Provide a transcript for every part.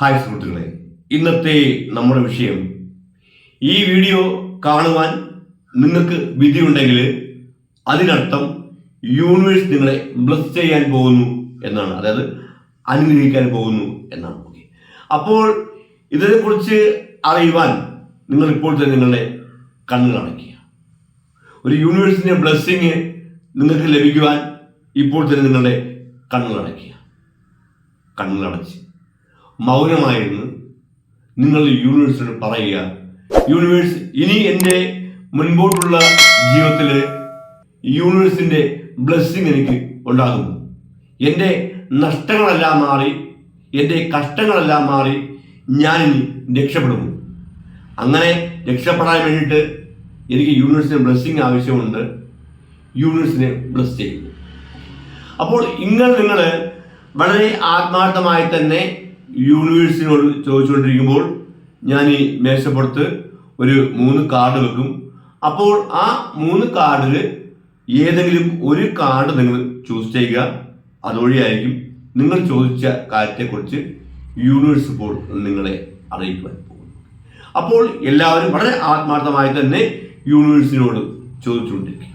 Hi സുഹൃത്തുക്കളെ. ഇന്നത്തെ നമ്മുടെ വിഷയം ഈ വീഡിയോ കാണുവാൻ നിങ്ങൾക്ക് വിധിയുണ്ടെങ്കിൽ അതിനർത്ഥം യൂണിവേഴ്സ് നിങ്ങളെ ബ്ലസ് ചെയ്യാൻ പോകുന്നു എന്നാണ്. അതായത് അനുഗ്രഹിക്കാൻ പോകുന്നു എന്നാണ്. ഓക്കെ അപ്പോൾ ഇതിനെക്കുറിച്ച് അറിയുവാൻ നിങ്ങൾ ഇപ്പോൾ തന്നെ നിങ്ങളുടെ കണ്ണുകൾ അടയ്ക്കുക. ഒരു യൂണിവേഴ്സിന്റെ ബ്ലെസ്സിങ് നിങ്ങൾക്ക് ലഭിക്കുവാൻ ഇപ്പോൾ തന്നെ നിങ്ങളുടെ കണ്ണുകൾ അടയ്ക്കുക. കണ്ണുകൾ അടച്ച്. മൗനമായിരുന്നു. നിങ്ങൾ യൂണിവേഴ്സിനോട് പറയുക യൂണിവേഴ്സ് ഇനി എന്റെ മുൻപോട്ടുള്ള ജീവിതത്തിൽ യൂണിവേഴ്സിന്റെ ബ്ലെസ്സിങ് എനിക്ക് ഉണ്ടാകുന്നു. എന്റെ നഷ്ടങ്ങളെല്ലാം മാറി എന്റെ കഷ്ടങ്ങളെല്ലാം മാറി ഞാനിനി രക്ഷപ്പെടുന്നു. അങ്ങനെ രക്ഷപ്പെടാൻ വേണ്ടിയിട്ട് എനിക്ക് യൂണിവേഴ്സിന്റെ ബ്ലെസ്സിങ് ആവശ്യമുണ്ട്. യൂണിവേഴ്സിനെ ബ്ലസ് ചെയ്യുന്നു. അപ്പോൾ ഇങ്ങനെ നിങ്ങൾ വളരെ ആത്മാർത്ഥമായി തന്നെ യൂണിവേഴ്സിനോട് ചോദിച്ചുകൊണ്ടിരിക്കുമ്പോൾ ഞാൻ ഈ മേശപ്പുറത്ത് ഒരു മൂന്ന് കാർഡ് വെക്കും. അപ്പോൾ ആ മൂന്ന് കാർഡിൽ ഏതെങ്കിലും ഒരു കാർഡ് നിങ്ങൾ ചൂസ് ചെയ്യുക. അതുവഴിയായിരിക്കും നിങ്ങൾ ചോദിച്ച കാര്യത്തെക്കുറിച്ച് യൂണിവേഴ്സ് ഇപ്പോൾ നിങ്ങളെ അറിയിക്കുവാൻ പോകുന്നു അപ്പോൾ എല്ലാവരും വളരെ ആത്മാർത്ഥമായി തന്നെ യൂണിവേഴ്സിനോട് ചോദിച്ചുകൊണ്ടിരിക്കുക.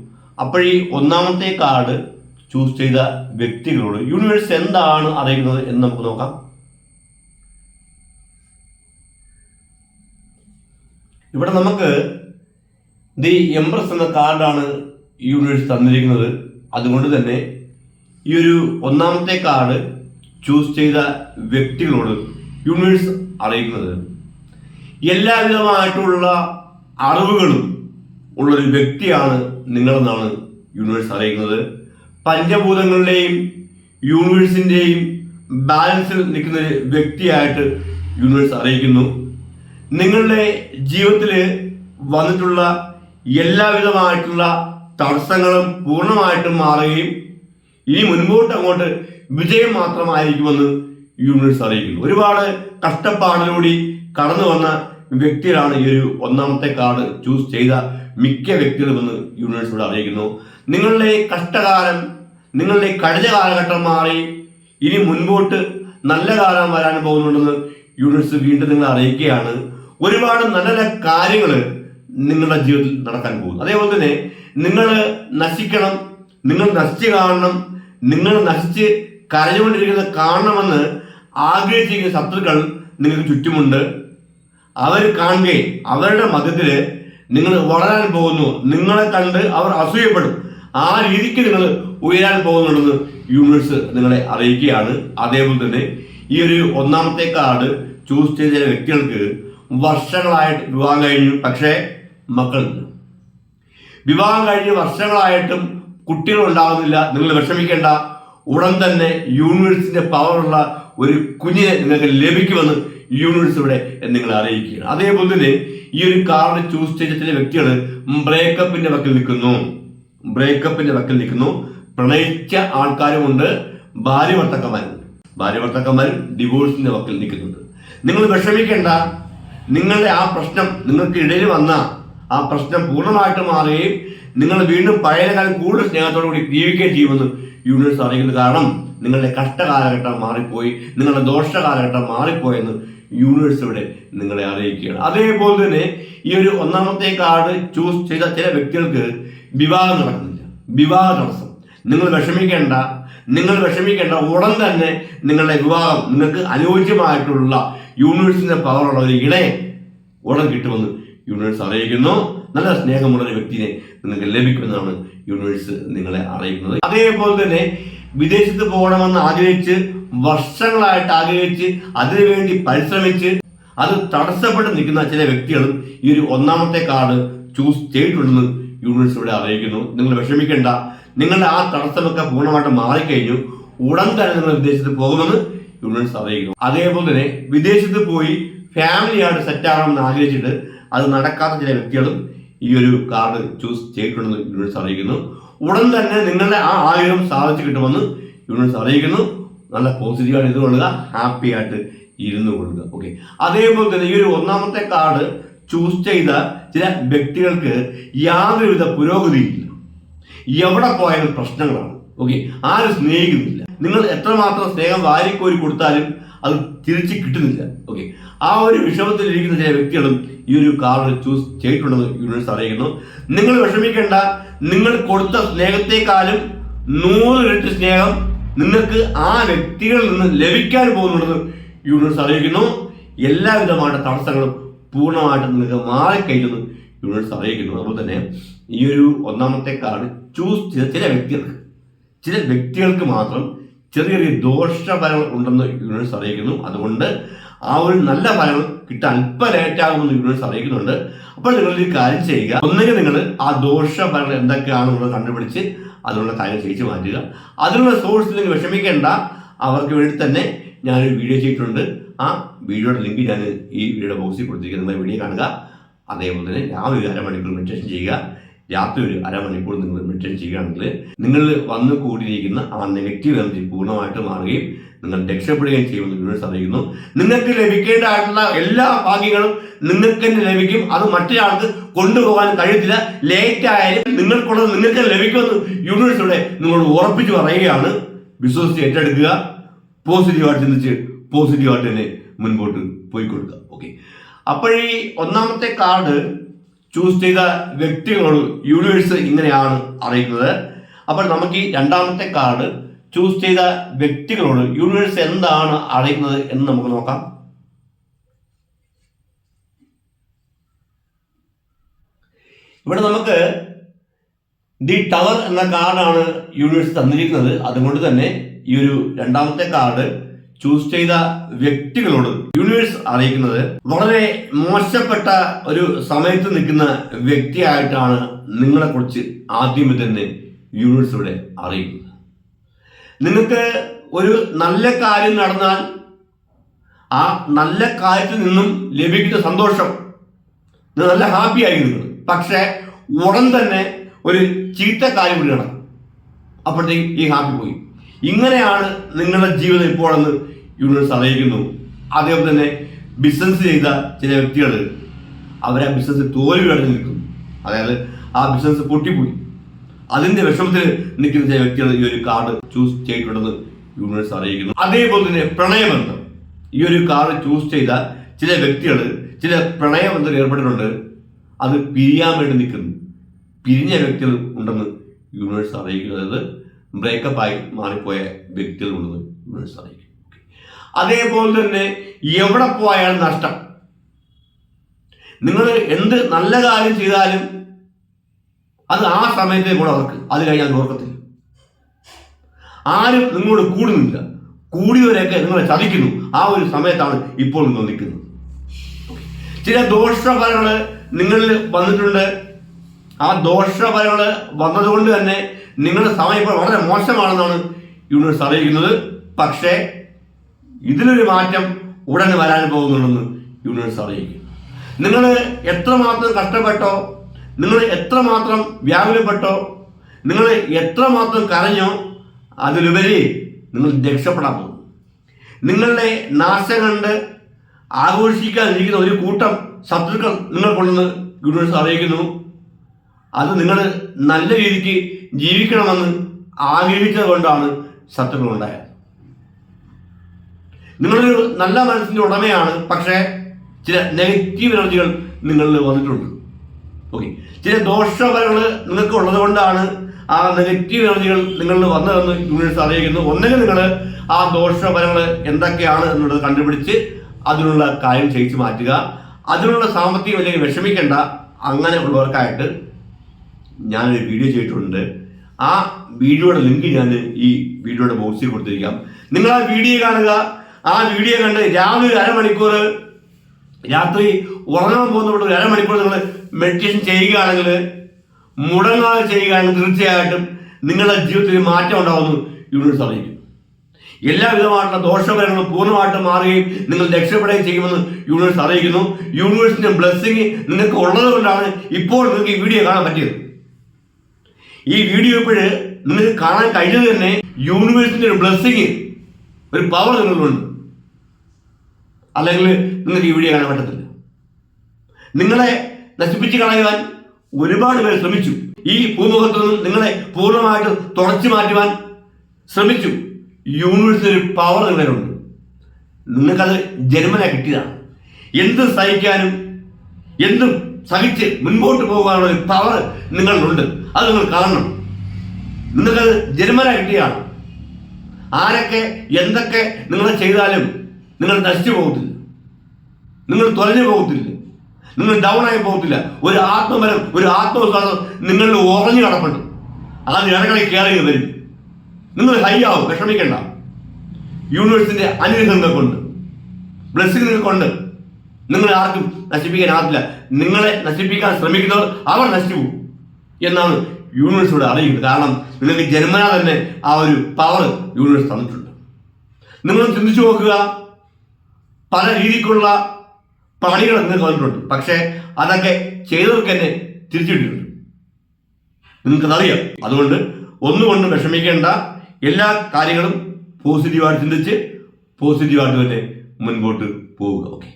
അപ്പോൾ ഈ ഒന്നാമത്തെ കാർഡ് ചൂസ് ചെയ്ത വ്യക്തികളോട് യൂണിവേഴ്സ് എന്താണ് അറിയുന്നത് എന്ന് നമുക്ക് നോക്കാം. ഇവിടെ നമുക്ക് ദി എംപ്രസ് എന്ന കാർഡാണ് യൂണിവേഴ്സ് തന്നിരിക്കുന്നത്. അതുകൊണ്ട് തന്നെ ഈ ഒരു ഒന്നാമത്തെ കാർഡ് ചൂസ് ചെയ്ത വ്യക്തികളോട് യൂണിവേഴ്സ് അറിയിക്കുന്നത് എല്ലാവിധമായിട്ടുള്ള അറിവുകളും ഉള്ളൊരു വ്യക്തിയാണ് നിങ്ങളെന്നാണ് യൂണിവേഴ്സ് അറിയിക്കുന്നത്. പഞ്ചഭൂതങ്ങളുടെയും യൂണിവേഴ്സിന്റെയും ബാലൻസിൽ നിൽക്കുന്ന ഒരു വ്യക്തിയായിട്ട് യൂണിവേഴ്സ് അറിയിക്കുന്നു. നിങ്ങളുടെ ജീവിതത്തിൽ വന്നിട്ടുള്ള എല്ലാവിധമായിട്ടുള്ള തടസ്സങ്ങളും പൂർണമായിട്ടും മാറുകയും ഇനി മുൻപോട്ട് അങ്ങോട്ട് വിജയം മാത്രമായിരിക്കുമെന്ന് യൂണിവേഴ്സ് അറിയിക്കുന്നു. ഒരുപാട് കഷ്ടപ്പാടിലൂടെ കടന്നു വന്ന വ്യക്തികളാണ് ഈ ഒരു ഒന്നാമത്തെ കാർഡ് ചൂസ് ചെയ്ത മിക്ക വ്യക്തികളുമെന്ന് യൂണിവേഴ്സ് ഇവിടെ അറിയിക്കുന്നു. നിങ്ങളുടെ കഷ്ടകാലം നിങ്ങളുടെ കഴിഞ്ഞ കാലഘട്ടം മാറി ഇനി മുൻപോട്ട് നല്ല കാലം വരാൻ പോകുന്നുണ്ടെന്ന് യൂണിവേഴ്സ് വീണ്ടും നിങ്ങളെ അറിയിക്കുകയാണ്. ഒരുപാട് നല്ല നല്ല കാര്യങ്ങൾ നിങ്ങളുടെ ജീവിതത്തിൽ നടക്കാൻ പോകുന്നു. അതേപോലെ തന്നെ നിങ്ങൾ നശിക്കണം നിങ്ങൾ നശിച്ച് കാണണം നിങ്ങൾ നശിച്ച് കരഞ്ഞുകൊണ്ടിരിക്കുന്നത് കാണണമെന്ന് ആഗ്രഹിച്ചിരിക്കുന്ന ശത്രുക്കൾ നിങ്ങൾക്ക് ചുറ്റുമുണ്ട്. അവർ കാണുകയും അവരുടെ മതത്തിൽ നിങ്ങൾ വളരാൻ പോകുന്നു. നിങ്ങളെ കണ്ട് അവർ അസൂയപ്പെടും. ആ രീതിക്ക് നിങ്ങൾ ഉയരാൻ പോകുന്നുണ്ടെന്ന് യൂണിവേഴ്സ് നിങ്ങളെ അറിയിക്കുകയാണ്. അതേപോലെ തന്നെ ഈ ഒരു ഒന്നാമത്തെ കാർഡ് ചൂസ് ചെയ്ത വ്യക്തികൾക്ക് വർഷങ്ങളായിട്ട് വിവാഹം കഴിഞ്ഞു. പക്ഷേ മക്കളുണ്ട്. വിവാഹം കഴിഞ്ഞ് വർഷങ്ങളായിട്ടും കുട്ടികൾ ഉണ്ടാകുന്നില്ല. നിങ്ങൾ വിഷമിക്കേണ്ട. ഉടൻ തന്നെ യൂണിവേഴ്സിന്റെ പവറുള്ള ഒരു കുഞ്ഞിനെ നിങ്ങൾക്ക് ലഭിക്കുമെന്ന് യൂണിവേഴ്സ് ഇവിടെ നിങ്ങളെ അറിയിക്കുകയാണ്. അതേപോലെ തന്നെ ഈ ഒരു കാറിനെ ചൂസ് ചെയ്ത ചില വ്യക്തികൾ ബ്രേക്കപ്പിന്റെ വക്കിൽ നിൽക്കുന്നു. ബ്രേക്കപ്പിന്റെ വക്കിൽ നിൽക്കുന്നു. പ്രണയിച്ച ആൾക്കാരുമുണ്ട്. ഭാര്യ ഭർത്തക്കന്മാരുണ്ട്. ഭാര്യ ഭർത്തക്കന്മാരും ഡിവോഴ്സിന്റെ വക്കിൽ നിൽക്കുന്നുണ്ട്. നിങ്ങൾ വിഷമിക്കേണ്ട. നിങ്ങളുടെ ആ പ്രശ്നം നിങ്ങൾക്ക് ഇടയിൽ വന്ന ആ പ്രശ്നം പൂർണമായിട്ട് മാറുകയും നിങ്ങൾ വീണ്ടും പഴയ കാലം കൂടുതൽ സ്നേഹത്തോടു കൂടി ജീവിക്കുകയും ചെയ്യുമെന്ന് യൂണിവേഴ്സ് അറിയിക്കുന്നത് കാരണം നിങ്ങളുടെ കഷ്ടകാലഘട്ടം മാറിപ്പോയി. നിങ്ങളുടെ ദോഷ ദോഷകാലഘട്ടം മാറിപ്പോയെന്ന് യൂണിവേഴ്സ് ഇവിടെ നിങ്ങളെ അറിയിക്കുകയാണ്. അതേപോലെ തന്നെ ഈ ഒരു ഒന്നാമത്തെ കാർഡ് ചൂസ് ചെയ്ത ചില വ്യക്തികൾക്ക് വിവാഹം നടക്കുന്നില്ല. വിവാഹ തടസ്സം. നിങ്ങൾ വിഷമിക്കേണ്ട നിങ്ങൾ വിഷമിക്കേണ്ട ഉടൻ തന്നെ നിങ്ങളുടെ വിവാഹം നിങ്ങൾക്ക് അനുയോജ്യമായിട്ടുള്ള യൂണിവേഴ്സിന്റെ പവറുള്ള ഒരു ഇണയെ ഉടൻ കിട്ടുമെന്ന് യൂണിവേഴ്സ് അറിയിക്കുന്നു. നല്ല സ്നേഹമുള്ള ഒരു വ്യക്തിയെ നിങ്ങൾക്ക് ലഭിക്കുമെന്നാണ് യൂണിവേഴ്സ് നിങ്ങളെ അറിയിക്കുന്നത്. അതേപോലെ തന്നെ വിദേശത്ത് പോകണമെന്ന് ആഗ്രഹിച്ച് വർഷങ്ങളായിട്ട് ആഗ്രഹിച്ച് അതിനുവേണ്ടി പരിശ്രമിച്ച് അത് തടസ്സപ്പെട്ട് നിൽക്കുന്ന ചില വ്യക്തികളും ഈ ഒരു ഒന്നാമത്തെ കാർഡ് ചൂസ് ചെയ്തിട്ടുണ്ടെന്ന് യൂണിവേഴ്സ് ഇവിടെ അറിയിക്കുന്നു. നിങ്ങൾ വിഷമിക്കേണ്ട. നിങ്ങളുടെ ആ തടസ്സമൊക്കെ പൂർണമായിട്ട് മാറിക്കഴിഞ്ഞു. ഉടൻ തന്നെ നിങ്ങൾ വിദേശത്ത് പോകുമെന്ന് യൂണിവേഴ്സ് അറിയിക്കുന്നു. അതേപോലെ തന്നെ വിദേശത്ത് പോയി ഫാമിലിയായിട്ട് സെറ്റ് ആകണമെന്ന് ആഗ്രഹിച്ചിട്ട് അത് നടക്കാത്ത ചില വ്യക്തികളും ഈ ഒരു കാർഡ് ചൂസ് ചെയ്തിട്ടുണ്ടെന്ന് യൂണിവേഴ്സ് അറിയിക്കുന്നു. ഉടൻ തന്നെ നിങ്ങളുടെ ആ ആഗ്രഹം സാധിച്ചു കിട്ടുമെന്ന് യൂണിവേഴ്സ് അറിയിക്കുന്നു. നല്ല പോസിറ്റീവായിട്ട് കൊള്ളുക ഹാപ്പി ആയിട്ട് ഇരുന്നു കൊള്ളുക. ഓക്കെ അതേപോലെ തന്നെ ഈ ഒരു ഒന്നാമത്തെ കാർഡ് ചൂസ് ചെയ്ത ചില വ്യക്തികൾക്ക് യാതൊരുവിധ പുരോഗതിയില്ല. എവിടെ പോയാലും പ്രശ്നങ്ങളാണ്. ഓക്കെ ആരും സ്നേഹിക്കുന്നില്ല. നിങ്ങൾ എത്രമാത്രം സ്നേഹം വാരിക്കോരി കൊടുത്താലും അത് തിരിച്ച് കിട്ടുന്നില്ല. ഓക്കെ ആ ഒരു വിഷമത്തിൽ ഇരിക്കുന്ന ചില വ്യക്തികളും ഈ ഒരു കാർഡ് ചൂസ് ചെയ്തിട്ടുണ്ടെന്ന് യൂണിവേഴ്സ് അറിയിക്കുന്നു നിങ്ങൾ വിഷമിക്കേണ്ട. നിങ്ങൾ കൊടുത്ത സ്നേഹത്തെക്കാളും നൂറ് ഇരട്ടി സ്നേഹം നിങ്ങൾക്ക് ആ വ്യക്തികളിൽ നിന്ന് ലഭിക്കാൻ പോകുന്നുണ്ടെന്ന് യൂണിവേഴ്സ് അറിയിക്കുന്നു. എല്ലാവിധമായ തടസ്സങ്ങളും പൂർണമായിട്ട് നിങ്ങൾക്ക് മാറിക്കഴിഞ്ഞെന്ന് യൂണിവേഴ്സ് അറിയിക്കുന്നു. അതുപോലെ തന്നെ ഈ ഒരു ഒന്നാമത്തെ കാർഡ് ചൂസ് ചെയ്ത ചില വ്യക്തികൾക്ക് ചില വ്യക്തികൾക്ക് മാത്രം ചെറിയ ചെറിയ ദോഷഫലങ്ങൾ ഉണ്ടെന്ന് യൂണിവേഴ്സ് അറിയിക്കുന്നു. അതുകൊണ്ട് ആ ഒരു നല്ല ഫലങ്ങൾ കിട്ടാൻ അല്പം ലേറ്റാകുമെന്ന് യൂണിവേഴ്സ് അറിയിക്കുന്നുണ്ട്. അപ്പോൾ നിങ്ങൾ ഒരു കാര്യം ചെയ്യുക. ഒന്നുകിൽ നിങ്ങൾ ആ ദോഷഫലങ്ങൾ എന്തൊക്കെയാണെന്നുള്ളത് കണ്ടുപിടിച്ച് അതിനുള്ള കാര്യം ചെയ്യിച്ച് മാറ്റുക. അതിനുള്ള സോഴ്സ് നിങ്ങൾ വിഷമിക്കേണ്ട. അവർക്ക് വേണ്ടി തന്നെ ഞാനൊരു വീഡിയോ ചെയ്തിട്ടുണ്ട്. ആ വീഡിയോയുടെ ലിങ്ക് ഞാൻ ഈ വീഡിയോ ബോക്സിൽ കൊടുത്തിരിക്കുന്നത് നിങ്ങൾ വീഡിയോ കാണുക. അതേപോലെ തന്നെ രാവിലെ ഒരു അരമണിക്കൂർ മെഡിറ്റേഷൻ ചെയ്യുക. രാത്രി ഒരു അരമണിക്കൂർ നിങ്ങൾ മെഡിറ്റേഷൻ ചെയ്യുകയാണെങ്കിൽ നിങ്ങൾ വന്നു കൂടിയിരിക്കുന്ന ആ നെഗറ്റീവ് എനർജി പൂർണമായിട്ട് മാറുകയും നിങ്ങൾ രക്ഷപ്പെടുകയും ചെയ്യുമെന്ന് യൂണിവേഴ്സ് അറിയിക്കുന്നു നിങ്ങൾക്ക് ലഭിക്കേണ്ടതായിട്ടുള്ള എല്ലാ ഭാഗ്യങ്ങളും നിങ്ങൾക്ക് തന്നെ ലഭിക്കും. അത് മറ്റൊരാൾക്ക് കൊണ്ടുപോകാൻ കഴിയത്തില്ല. ലേറ്റ് ആയാലും നിങ്ങൾക്കുള്ളത് നിങ്ങൾക്ക് ലഭിക്കുമെന്ന് യൂണിവേഴ്സിലൂടെ നിങ്ങളോട് ഉറപ്പിച്ചു പറയുകയാണ്. വിശ്വസിച്ച് ഏറ്റെടുക്കുക. പോസിറ്റീവായിട്ട് ചിന്തിച്ച് പോസിറ്റീവായിട്ട് തന്നെ മുൻപോട്ട് പോയി കൊടുക്കുക ഓക്കെ അപ്പോഴീ ഒന്നാമത്തെ കാർഡ് ചൂസ് ചെയ്ത വ്യക്തികളോട് യൂണിവേഴ്സ് ഇങ്ങനെയാണ് അറിയുന്നത് അപ്പോൾ നമുക്ക് ഈ രണ്ടാമത്തെ കാർഡ് ചൂസ് ചെയ്ത വ്യക്തികളോട് യൂണിവേഴ്സ് എന്താണ് അറിയുന്നത് എന്ന് നമുക്ക് നോക്കാം. ഇവിടെ നമുക്ക് ദി ടവർ എന്ന കാർഡാണ് യൂണിവേഴ്സ് തന്നിരിക്കുന്നത്. അതുകൊണ്ട് തന്നെ ഈ ഒരു രണ്ടാമത്തെ കാർഡ് ചൂസ് ചെയ്ത വ്യക്തികളോട് യൂണിവേഴ്സ് അറിയിക്കുന്നത് വളരെ മോശപ്പെട്ട ഒരു സമയത്ത് നിൽക്കുന്ന വ്യക്തിയായിട്ടാണ് നിങ്ങളെ കുറിച്ച് ആദ്യമേ തന്നെ യൂണിവേഴ്സ് ഇവിടെ അറിയിക്കുന്നത്. നിങ്ങൾക്ക് ഒരു നല്ല കാര്യം നടന്നാൽ ആ നല്ല കാര്യത്തിൽ നിന്നും ലഭിക്കുന്ന സന്തോഷം. നല്ല ഹാപ്പി നിങ്ങൾ പക്ഷേ ഉടൻ തന്നെ ഒരു ചീത്ത കാര്യം നടക്കും അപ്പോഴത്തേക്ക് ഈ ഹാപ്പി പോയി. ഇങ്ങനെയാണ് നിങ്ങളുടെ ജീവിതം ഇപ്പോഴെന്ന് യൂണിവേഴ്സ് അറിയിക്കുന്നു. അതേപോലെ തന്നെ ബിസിനസ് ചെയ്ത ചില വ്യക്തികൾ അവരെ ബിസിനസ് തോൽവി നിൽക്കും അതായത് ആ ബിസിനസ് പൊട്ടിപ്പോയി. അതിന്റെ വിഷമത്തിൽ നിൽക്കുന്ന ചില വ്യക്തികൾ ഈ ഒരു കാർഡ് ചൂസ് ചെയ്തിട്ടുണ്ടെന്ന് യൂണിവേഴ്സ് അറിയിക്കുന്നു. അതേപോലെ തന്നെ പ്രണയബന്ധം. ഈ ഒരു കാർഡ് ചൂസ് ചെയ്ത ചില വ്യക്തികൾ ചില പ്രണയബന്ധം ഏർപ്പെട്ടിട്ടുണ്ട്. അത് പിരിയാൻ വേണ്ടി നിൽക്കുന്നു. പിരിഞ്ഞ വ്യക്തികൾ ഉണ്ടെന്ന് യൂണിവേഴ്സ് അറിയിക്കുന്നത് അതായത് ബ്രേക്കപ്പ് ആയി മാറിപ്പോയ വ്യക്തികൾ ഉണ്ടെന്ന് യൂണിവേഴ്സ് അറിയിക്കുന്നു. അതേപോലെ തന്നെ എവിടെ പോയാലും നഷ്ടം. നിങ്ങൾ എന്ത് നല്ല കാര്യം ചെയ്താലും അത് ആ സമയത്തെ കൂടെ അവർക്ക്. അത് കഴിഞ്ഞാൽ അത് ഓർക്കത്തില്ല. ആരും നിങ്ങളോട് കൂടുന്നില്ല. കൂടിയവരെയൊക്കെ നിങ്ങളെ ചതിക്കുന്നു. ആ ഒരു സമയത്താണ് ഇപ്പോൾ നിങ്ങൾ നിൽക്കുന്നത്. ചില ദോഷഫലങ്ങൾ നിങ്ങളിൽ വന്നിട്ടുണ്ട്. ആ ദോഷഫലങ്ങൾ വന്നതുകൊണ്ട് തന്നെ നിങ്ങളുടെ സമയം ഇപ്പോൾ വളരെ മോശമാണെന്നാണ് യൂണിവേഴ്സ് അറിയിക്കുന്നത്. പക്ഷേ ഇതിലൊരു മാറ്റം ഉടനെ വരാൻ പോകുന്നുണ്ടെന്ന് യൂണിവേഴ്സ് അറിയിക്കും നിങ്ങൾ എത്രമാത്രം കഷ്ടപ്പെട്ടോ നിങ്ങൾ എത്രമാത്രം വ്യാകുലപ്പെട്ടോ നിങ്ങൾ എത്രമാത്രം കരഞ്ഞോ അതിലുപരി നിങ്ങൾ രക്ഷപ്പെടാൻ പോകും നിങ്ങളുടെ നാശം കണ്ട് ആഘോഷിക്കാതിരിക്കുന്ന ഒരു കൂട്ടം ശത്രുക്കൾ നിങ്ങൾക്കുണ്ടെന്ന് യൂണിവേഴ്സ് അറിയിക്കുന്നു. അത് നിങ്ങൾ നല്ല രീതിക്ക് ജീവിക്കണമെന്ന് ആഗ്രഹിച്ചത് കൊണ്ടാണ് ശത്രുക്കൾ ഉണ്ടായത്. നിങ്ങളൊരു നല്ല മനസ്സിന്റെ ഉടമയാണ് പക്ഷേ ചില നെഗറ്റീവ് എനർജികൾ നിങ്ങളിൽ വന്നിട്ടുണ്ട്. ഓക്കെ. ചില ദോഷഫലങ്ങൾ നിങ്ങൾക്ക് ഉള്ളത് കൊണ്ടാണ് ആ നെഗറ്റീവ് എനർജികൾ നിങ്ങളിൽ വന്നതെന്ന് യൂണിവേഴ്സ് അറിയിക്കുന്നു. ഒന്നുകിൽ നിങ്ങൾ ആ ദോഷഫലങ്ങൾ എന്തൊക്കെയാണ് എന്നുള്ളത് കണ്ടുപിടിച്ച് അതിനുള്ള കാര്യം ചെയ്യിച്ചു മാറ്റുക. അതിനുള്ള സാമ്പത്തികം അല്ലെങ്കിൽ വിഷമിക്കേണ്ട. അങ്ങനെ ഉള്ളവർക്കായിട്ട് ഞാനൊരു വീഡിയോ ചെയ്തിട്ടുണ്ട്. ആ വീഡിയോയുടെ ലിങ്ക് ഞാൻ ഈ വീഡിയോയുടെ ബോക്സിൽ കൊടുത്തിരിക്കാം. നിങ്ങൾ ആ വീഡിയോ കാണുക. ആ വീഡിയോ കണ്ട് രാവിലെ അരമണിക്കൂർ രാത്രി ഉറങ്ങാൻ പോകുന്നവിടെ ഒരു അരമണിക്കൂർ നിങ്ങൾ മെഡിറ്റേഷൻ ചെയ്യുകയാണെങ്കിൽ മുടങ്ങാതെ ചെയ്യുകയാണെങ്കിൽ തീർച്ചയായിട്ടും നിങ്ങളുടെ ജീവിതത്തിൽ മാറ്റം ഉണ്ടാവുമെന്ന് യൂണിവേഴ്സ് അറിയിക്കും എല്ലാവിധമായിട്ടുള്ള ദോഷഫലങ്ങളും പൂർണമായിട്ടും മാറുകയും നിങ്ങൾ രക്ഷപ്പെടുകയും ചെയ്യുമെന്ന് യൂണിവേഴ്സ് അറിയിക്കുന്നു. യൂണിവേഴ്സിന്റെ ബ്ലെസ്സിങ് നിങ്ങൾക്ക് ഉള്ളത് കൊണ്ടാണ് ഇപ്പോൾ നിങ്ങൾക്ക് ഈ വീഡിയോ കാണാൻ പറ്റിയത്. ഈ വീഡിയോ ഇപ്പോഴ് നിങ്ങൾക്ക് കാണാൻ കഴിഞ്ഞത് തന്നെ യൂണിവേഴ്സിന്റെ ഒരു ബ്ലെസ്സിങ് ഒരു പവർ നിങ്ങളിലുണ്ട് അല്ലെങ്കിൽ നിങ്ങൾക്ക് ഈ വീഡിയോ കാണാൻ പറ്റത്തില്ല. നിങ്ങളെ നശിപ്പിച്ച് കളയുവാൻ ഒരുപാട് പേർ ശ്രമിച്ചു. ഈ ഭൂമുഖത്തു നിന്നും നിങ്ങളെ പൂർണമായിട്ട് തുടച്ചു മാറ്റുവാൻ ശ്രമിച്ചു. യൂണിവേഴ്സിന് ഒരു പവർ നിങ്ങളിലുണ്ട് നിങ്ങൾക്കത് ജന്മന കിട്ടിയതാണ് എന്ത് സഹിക്കാനും എന്തും സഹിച്ച് മുൻപോട്ട് പോകാനുള്ള ഒരു പവർ നിങ്ങളിലുണ്ട്. അത് നിങ്ങൾ കാണണം. നിങ്ങൾക്കത് ജന്മന കിട്ടിയതാണ് ആരൊക്കെ എന്തൊക്കെ നിങ്ങൾ ചെയ്താലും നിങ്ങൾ നശിച്ചു പോകത്തില്ല. നിങ്ങൾ തുലഞ്ഞു പോകത്തില്ല. നിങ്ങൾ ഡൗൺ ആയി പോകത്തില്ല. ഒരു ആത്മബലം ഒരു ആത്മവിശ്വാസം നിങ്ങളിൽ ഉറഞ്ഞു കിടപ്പുണ്ട്. അത് ഇടകളെ കയറി വരും. നിങ്ങൾ ഹൈ ആവും വിഷമിക്കണ്ട. യൂണിവേഴ്സിന്റെ അനുഗ്രഹം കൊണ്ട് ബ്ലെസ്സിങ് നിങ്ങൾക്കുണ്ട് നിങ്ങളെ ആർക്കും നശിപ്പിക്കാനാകില്ല നിങ്ങളെ നശിപ്പിക്കാൻ ശ്രമിക്കുന്നവർ അവർ നശിച്ചു എന്നാണ് യൂണിവേഴ്സിലൂടെ അറിയുന്നത്. കാരണം നിങ്ങൾക്ക് ജന്മനാ തന്നെ ആ ഒരു പവർ യൂണിവേഴ്സ് തന്നിട്ടുണ്ട്. നിങ്ങൾ ചിന്തിച്ചു നോക്കുക. പല രീതിക്കുള്ള പണികൾ നിങ്ങൾക്ക് വന്നിട്ടുണ്ട്. പക്ഷേ അതൊക്കെ ചെയ്തവർക്ക് തന്നെ തിരിച്ചിട്ടിട്ടുണ്ട് നിങ്ങൾക്കതറിയാം. അതുകൊണ്ട് ഒന്നുകൊണ്ടും വിഷമിക്കേണ്ട. എല്ലാ കാര്യങ്ങളും പോസിറ്റീവായിട്ട് ചിന്തിച്ച് പോസിറ്റീവായിട്ട് തന്നെ മുൻപോട്ട് പോവുക. ഓക്കെ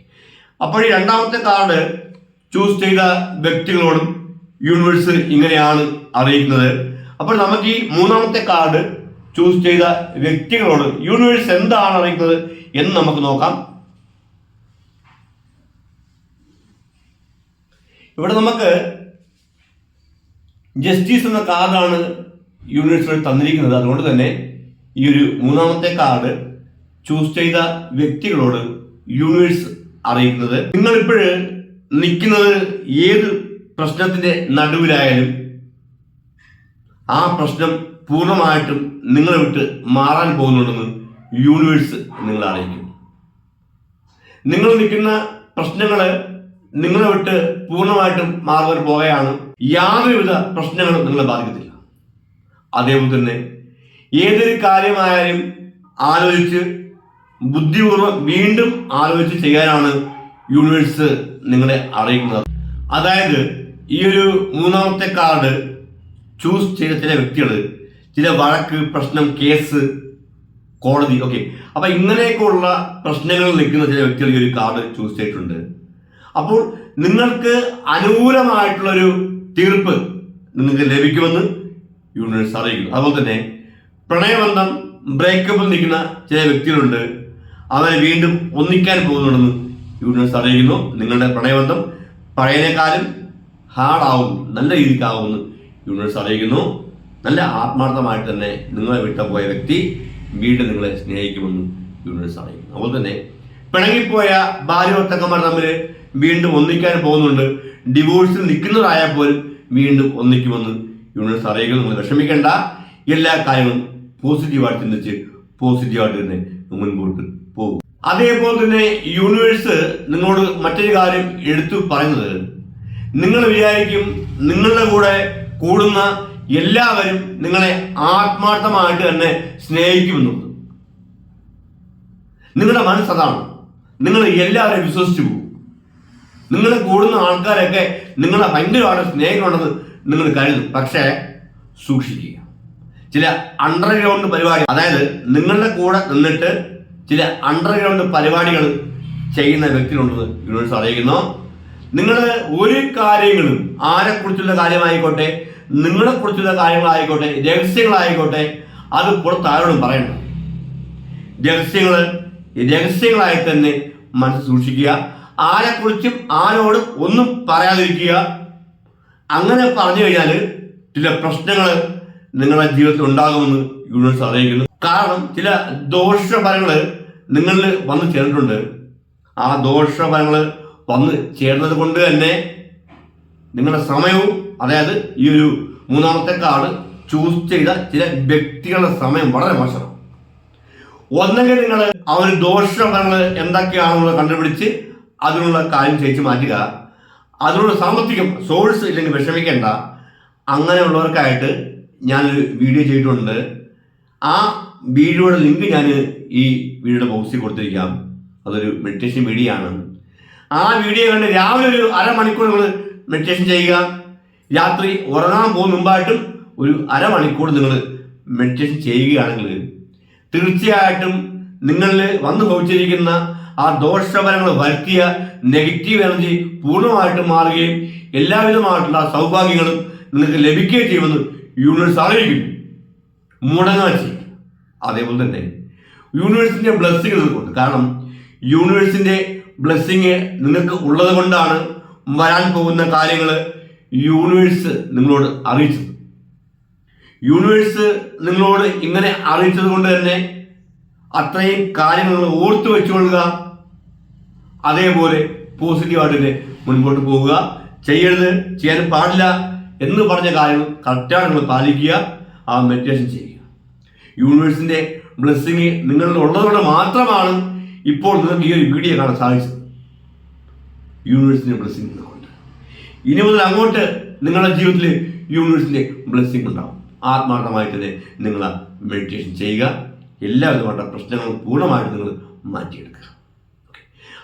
അപ്പോൾ ഈ രണ്ടാമത്തെ കാർഡ് ചൂസ് ചെയ്ത വ്യക്തികളോടും യൂണിവേഴ്സ് ഇങ്ങനെയാണ് അറിയിക്കുന്നത്. അപ്പോൾ നമുക്ക് ഈ മൂന്നാമത്തെ കാർഡ് ചൂസ് ചെയ്ത വ്യക്തികളോട് യൂണിവേഴ്സ് എന്താണ് അറിയിക്കുന്നത് എന്ന് നമുക്ക് നോക്കാം. ഇവിടെ നമുക്ക് ജസ്റ്റിസ് എന്ന കാർഡാണ് യൂണിവേഴ്സിൽ തന്നിരിക്കുന്നത്. അതുകൊണ്ട് തന്നെ ഈ ഒരു മൂന്നാമത്തെ കാർഡ് ചൂസ് ചെയ്ത വ്യക്തികളോട് യൂണിവേഴ്സ് അറിയിക്കുന്നത്. നിങ്ങളിപ്പോഴ് നിൽക്കുന്നത് ഏത് പ്രശ്നത്തിന്റെ നടുവിലായാലും ആ പ്രശ്നം പൂർണമായിട്ടും നിങ്ങളെ വിട്ട് മാറാൻ പോകുന്നുണ്ടെന്ന് യൂണിവേഴ്സ് നിങ്ങളെ അറിയിക്കും. നിങ്ങൾ നിൽക്കുന്ന പ്രശ്നങ്ങൾ നിങ്ങളെ വിട്ട് പൂർണമായിട്ടും മാറുവാൻ പോകുകയാണ് യാതൊരുവിധ പ്രശ്നങ്ങളും നിങ്ങളെ ബാധിക്കത്തില്ല. അതേപോലെ തന്നെ. ഏതൊരു കാര്യമായാലും ആലോചിച്ച് ബുദ്ധിപൂർവം വീണ്ടും ആലോചിച്ച് ചെയ്യാനാണ് യൂണിവേഴ്സ് നിങ്ങളെ അറിയിക്കുന്നത്. അതായത് ഈ ഒരു മൂന്നാമത്തെ കാർഡ് ചൂസ് ചെയ്ത ചില വ്യക്തികൾ ചില വഴക്ക് പ്രശ്നം കേസ് കോടതി ഓക്കെ. അപ്പൊ ഇങ്ങനെയൊക്കെയുള്ള പ്രശ്നങ്ങളിൽ നിൽക്കുന്ന ചില വ്യക്തികൾ ഈ ഒരു കാർഡ് ചൂസ് ചെയ്തിട്ടുണ്ട്. അപ്പോൾ നിങ്ങൾക്ക് അനുകൂലമായിട്ടുള്ളൊരു തീർപ്പ് നിങ്ങൾക്ക് ലഭിക്കുമെന്ന് യൂണിവേഴ്സ് അറിയിക്കുന്നു അതുപോലെ തന്നെ പ്രണയബന്ധം ബ്രേക്കപ്പിൽ നിൽക്കുന്ന ചില വ്യക്തികളുണ്ട്. അവരെ വീണ്ടും ഒന്നിക്കാൻ പോകുന്നുണ്ടെന്ന് യൂണിവേഴ്സ് അറിയിക്കുന്നു. നിങ്ങളുടെ പ്രണയബന്ധം പഴയതിനേക്കാളും ഹാർഡാവും നല്ല രീതിക്കാവുമെന്ന് യൂണിവേഴ്സ് അറിയിക്കുന്നു. നല്ല ആത്മാർത്ഥമായിട്ട് തന്നെ നിങ്ങളെ വിട്ട പോയ വ്യക്തി വീണ്ടും നിങ്ങളെ സ്നേഹിക്കുമെന്ന് യൂണിവേഴ്സ് അറിയിക്കുന്നു. അതുപോലെ തന്നെ പിണങ്ങിപ്പോയ ഭാര്യ തമ്മിൽ വീണ്ടും ഒന്നിക്കാൻ പോകുന്നുണ്ട്. ഡിവോഴ്സിൽ നിൽക്കുന്നതായാൽ പോലും വീണ്ടും ഒന്നിക്കുമെന്ന് യൂണിവേഴ്സ് അറിയുക നിങ്ങൾ വിഷമിക്കേണ്ട. എല്ലാ കാര്യങ്ങളും പോസിറ്റീവായിട്ട് ചിന്തിച്ച് പോസിറ്റീവായിട്ട് തന്നെ മുൻപോട്ട് പോകും. അതേപോലെ തന്നെ യൂണിവേഴ്സ് നിങ്ങളോട് മറ്റൊരു കാര്യം എടുത്തു പറയുന്നത് നിങ്ങൾ വിചാരിക്കും നിങ്ങളുടെ കൂടെ കൂടുന്ന എല്ലാവരും നിങ്ങളെ ആത്മാർത്ഥമായിട്ട് തന്നെ സ്നേഹിക്കുമെന്നുള്ളത്. നിങ്ങളുടെ മനസ്സതാണ് നിങ്ങൾ എല്ലാവരെയും വിശ്വസിച്ചു പോകും. നിങ്ങളെ കൂടുന്ന ആൾക്കാരൊക്കെ നിങ്ങളെ ഭയങ്കരമായിട്ട് സ്നേഹമുണ്ടെന്ന് നിങ്ങൾ കരുതും. പക്ഷേ സൂക്ഷിക്കുക ചില അണ്ടർഗ്രൗണ്ട് പരിപാടി അതായത് നിങ്ങളുടെ കൂടെ നിന്നിട്ട് ചില അണ്ടർഗ്രൗണ്ട് പരിപാടികൾ ചെയ്യുന്ന വ്യക്തികളുണ്ടെന്ന് യൂണിവേഴ്സ് അറിയിക്കുന്നു. നിങ്ങൾ ഒരു കാര്യങ്ങളും ആരെക്കുറിച്ചുള്ള കാര്യമായിക്കോട്ടെ നിങ്ങളെക്കുറിച്ചുള്ള കാര്യങ്ങളായിക്കോട്ടെ രഹസ്യങ്ങളായിക്കോട്ടെ അത് പുറത്ത് ആരോടും പറയണം രഹസ്യങ്ങൾ രഹസ്യങ്ങളായി തന്നെ മനസ്സ് സൂക്ഷിക്കുക. ആരെക്കുറിച്ചും ആരോടും ഒന്നും പറയാതിരിക്കുക. അങ്ങനെ പറഞ്ഞു കഴിഞ്ഞാൽ ചില പ്രശ്നങ്ങൾ നിങ്ങളുടെ ജീവിതത്തിൽ ഉണ്ടാകുമെന്ന് യൂണിവേഴ്സ് അറിയിക്കുന്നു. കാരണം ചില ദോഷഫലങ്ങൾ നിങ്ങളിൽ വന്നു ചേർന്നിട്ടുണ്ട്. ആ ദോഷഫലങ്ങൾ വന്ന് ചേർന്നത് കൊണ്ട് തന്നെ നിങ്ങളുടെ സമയവും അതായത് ഈ ഒരു മൂന്നാമത്തെ കാർഡ് ചൂസ് ചെയ്ത ചില വ്യക്തികളുടെ സമയം വളരെ മോശമാണ്. ഒന്നെങ്കിൽ നിങ്ങൾ ആ ഒരു ദോഷഫലങ്ങൾ എന്തൊക്കെയാണെന്നുള്ളത് കണ്ടുപിടിച്ച് അതിനുള്ള കാര്യം ചേച്ചി മാറ്റുക. അതിനുള്ള സാമ്പത്തികം സോഴ്സ് ഇല്ലെങ്കിൽ വിഷമിക്കേണ്ട. അങ്ങനെയുള്ളവർക്കായിട്ട് ഞാനൊരു വീഡിയോ ചെയ്തിട്ടുണ്ട്. ആ വീഡിയോയുടെ ലിങ്ക് ഞാൻ ഈ വീഡിയോയുടെ ബോക്സിൽ കൊടുത്തിരിക്കാം. അതൊരു മെഡിറ്റേഷൻ വീഡിയോ ആണ്. ആ വീഡിയോ കണ്ട് രാവിലെ ഒരു അരമണിക്കൂർ നിങ്ങൾ മെഡിറ്റേഷൻ ചെയ്യുക. രാത്രി ഉറങ്ങാൻ പോകുന്ന മുമ്പായിട്ടും ഒരു അരമണിക്കൂർ നിങ്ങൾ മെഡിറ്റേഷൻ ചെയ്യുകയാണെങ്കിൽ തീർച്ചയായിട്ടും നിങ്ങളിൽ വന്നു ഭവിച്ചിരിക്കുന്ന ആ ദോഷഫലങ്ങൾ വരുത്തിയ നെഗറ്റീവ് എനർജി പൂർണമായിട്ടും മാറുകയും എല്ലാവിധമായിട്ടുള്ള സൗഭാഗ്യങ്ങളും നിങ്ങൾക്ക് ലഭിക്കുകയും ചെയ്യുമെന്ന് യൂണിവേഴ്സ് അറിയിക്കുന്നു ചെയ്യും. അതേപോലെ തന്നെ യൂണിവേഴ്സിന്റെ ബ്ലെസ്സിങ് നിങ്ങൾക്കുണ്ട് കാരണം യൂണിവേഴ്സിന്റെ ബ്ലെസ്സിങ് നിങ്ങൾക്ക് ഉള്ളത് കൊണ്ടാണ് വരാൻ പോകുന്ന കാര്യങ്ങൾ യൂണിവേഴ്സ് നിങ്ങളോട് അറിയിച്ചത്. യൂണിവേഴ്സ് നിങ്ങളോട് ഇങ്ങനെ അറിയിച്ചത് കൊണ്ട് തന്നെ അത്രയും കാര്യങ്ങൾ ഓർത്തു വെച്ചുകൊള്ളുക അതേപോലെ പോസിറ്റീവായിട്ട് മുൻപോട്ട് പോവുക ചെയ്യരുത് ചെയ്യാൻ പാടില്ല എന്ന് പറഞ്ഞ കാര്യങ്ങൾ കറക്റ്റാണ് നിങ്ങൾ പാലിക്കുക ആ മെഡിറ്റേഷൻ ചെയ്യുക. യൂണിവേഴ്സിന്റെ ബ്ലെസ്സിങ് നിങ്ങളിൽ ഉള്ളതുകൊണ്ട് മാത്രമാണ് ഇപ്പോൾ നിങ്ങൾക്ക് ഈ ഒരു വീഡിയോ കാണാൻ സാധിച്ചത്. യൂണിവേഴ്സിന്റെ ബ്ലെസ്സിങ് നിങ്ങൾക്കുണ്ട് ഇനി മുതൽ അങ്ങോട്ട് നിങ്ങളുടെ ജീവിതത്തിൽ യൂണിവേഴ്സിന്റെ ബ്ലെസ്സിങ് ഉണ്ടാവും. ആത്മാർത്ഥമായി തന്നെ നിങ്ങൾ മെഡിറ്റേഷൻ ചെയ്യുക. എല്ലാവിധമായിട്ടുള്ള പ്രശ്നങ്ങളും പൂർണമായിട്ട് നിങ്ങൾ മാറ്റിയെടുക്കുക.